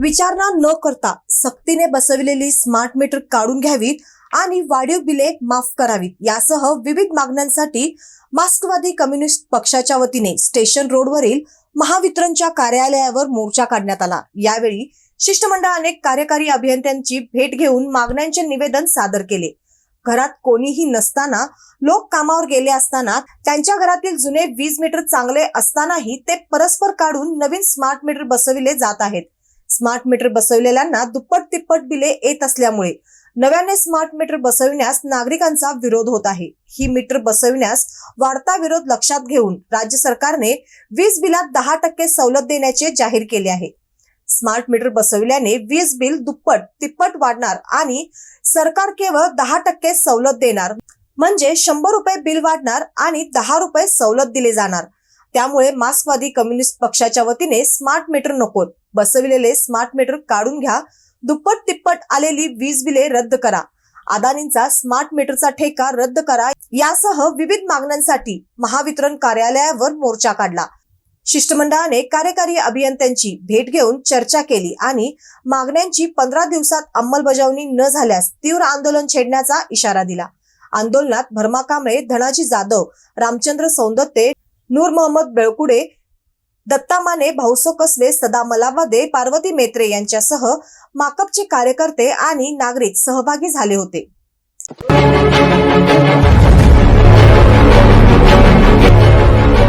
विचारणा न करता सक्तीने बसविलेली स्मार्ट मीटर काढून घ्यावीत आणि वाढीव बिले माफ करावीत. यासह विविध मागण्यांसाठी मास्कवादी कम्युनिस्ट पक्षाच्या वतीने स्टेशन रोडवरील महावितरणच्या कार्यालयावर मोर्चा काढण्यात आला. यावेळी शिष्टमंडळाने कार्यकारी अभियंत्यांची भेट घेऊन मागण्यांचे निवेदन सादर केले. घरात कोणीही नसताना लोक कामावर गेले असताना त्यांच्या घरातील जुने वीज मीटर चांगले असतानाही ते परस्पर काढून नवीन स्मार्ट मीटर बसविले जात आहेत. स्मार्ट मीटर बसवलेल्यांना दुप्पट तिप्पट बिले येत असल्यामुळे नव्याने स्मार्ट मीटर बसविण्यास नागरिकांचा विरोध होत आहे. ही मीटर बसविण्यास वाढता विरोध लक्षात घेऊन राज्य सरकारने वीज बिलात दहा टक्के सवलत देण्याचे जाहीर केले आहे. स्मार्ट मीटर बसविल्याने वीज बिल दुप्पट तिप्पट वाढणार आणि सरकार केवळ दहा टक्के सवलत देणार म्हणजे शंभर रुपये बिल वाढणार आणि दहा रुपये सवलत दिले जाणार. त्यामुळे मार्क्सवादी कम्युनिस्ट पक्षाच्या वतीने स्मार्ट मीटर नकोत बसविलेले स्मार्ट मीटर काढून घ्या. दुप्पट तिप्पट आलेली वीज बिले रद्द करा. अदानींचा स्मार्ट मीटरचा ठेका रद्द करा. यासह विविध मागण्यांसाठी महावितरण कार्यालयावर मोर्चा काढला. शिष्टमंडळाने कार्यकारी अभियंत्यांची भेट घेऊन चर्चा केली आणि मागण्यांची पंधरा दिवसात अंमलबजावणी न झाल्यास तीव्र आंदोलन छेडण्याचा इशारा दिला. आंदोलनात भरमा कांबळे धनाजी जाधव रामचंद्र सौंदत्ते नूर मोहम्मद बेळकुडे दत्ता माने भाऊसो कसबे सदा मलावादे पार्वती मेत्रे यांच्यासह माकपचे कार्यकर्ते आणि नागरिक सहभागी झाले होते.